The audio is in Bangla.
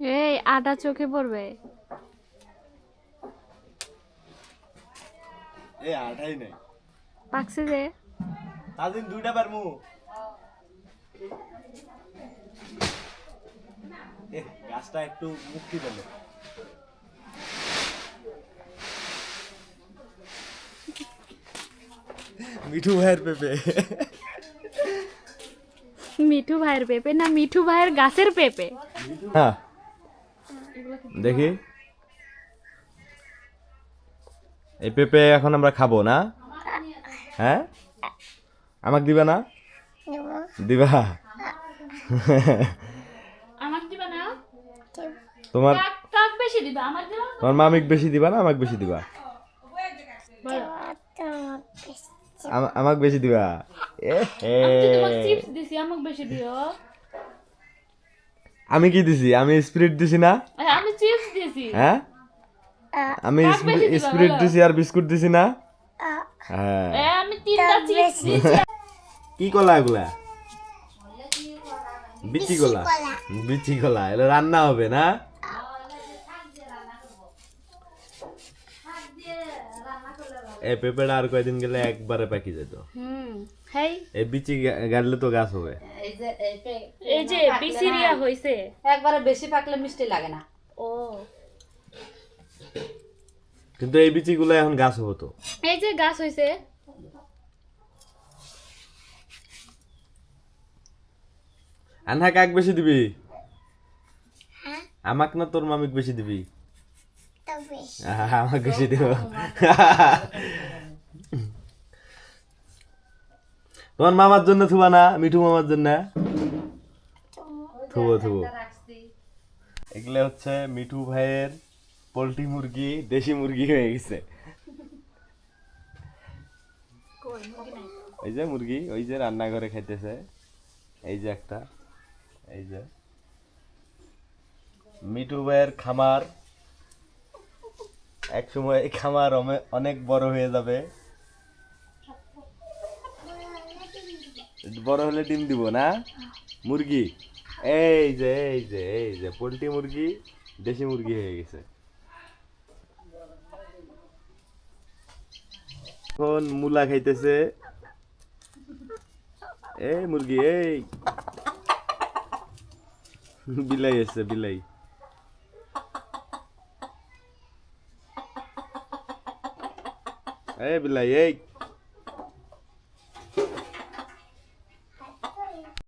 এই আটা চোখে পড়বে। এই আঠাই নাই। পাকছে যে? তাদিন দুইটা পারমু এ গাছটা একটু মুক্তি পেল মিঠু ভাইয়ের পেঁপে। মিঠু ভাইয়ের পেঁপে না মিঠু ভাইয়ের গাছের পেঁপে? হ্যাঁ। দেখি। এই পেঁপে এখন আমরা খাব না? হ্যাঁ? আমাকে দিবা না? দিবা। আমার দিবা না? তোমার বেশি দিবা? আমার দিবা তোমার মামিক বেশি দিবা না? আমাকে বেশি দিবা? আমাকে বেশি দিবা। এ হে। চিপস দিছি আমাকে বেশি দিও। আমি কি দিছি? আমি স্পিরিট দিছি না? আমি চিপস দিছি। হ্যাঁ আমি স্পিরিট দিছি আর বিস্কুট দিছি না? হ্যাঁ। আমি তিনটা চিপস দিছি। কি কলা এগুলা? বিচি কলা। বিচি কলা এগুলো রান্না হবে না? এই পেঁপেটা আর কয়দিন গেলে একবারে পাকি যেত। হুম হেই। এই বিচি গাড়লে তো গাছ হবে। এই যে এই পে- এই যে বিসিরিয়া হইছে। একবারে বেশি পাকলে মিষ্টি লাগে না। ও। কিন্তু এই বিচিগুলো এখন গাছ হব তো। এই যে গাছ হইছে। আনহা কাক বেশি দিবি? আমাক না তোর মামিক বেশি দিবি? আহা, আমাক বেশি দিব তোমার মামার জন্য থুবা না মিঠু মামার জন্য? থুবো থুবো। এগুলো হচ্ছে মিঠু ভাইয়ের পোলট্রি মুরগি দেশি মুরগি হয়ে গেছে। ওই যে মুরগি ওই যে রান্নাঘরে খাইতেছে। এই যে একটা এই যে। মিঠু ভাইয়ের খামার এক সময় এই খামার অনেক বড় হয়ে যাবে। বড় হলে ডিম দিব না? মুরগি? এই যে এই যে এই যে, পোলট্রি মুরগি, দেশি মুরগি হয়ে গেছে। এখন মূলা খাইতেছে। এই মুরগি, এই। বিলাই এসছে বিলাই। এই বিলাই এই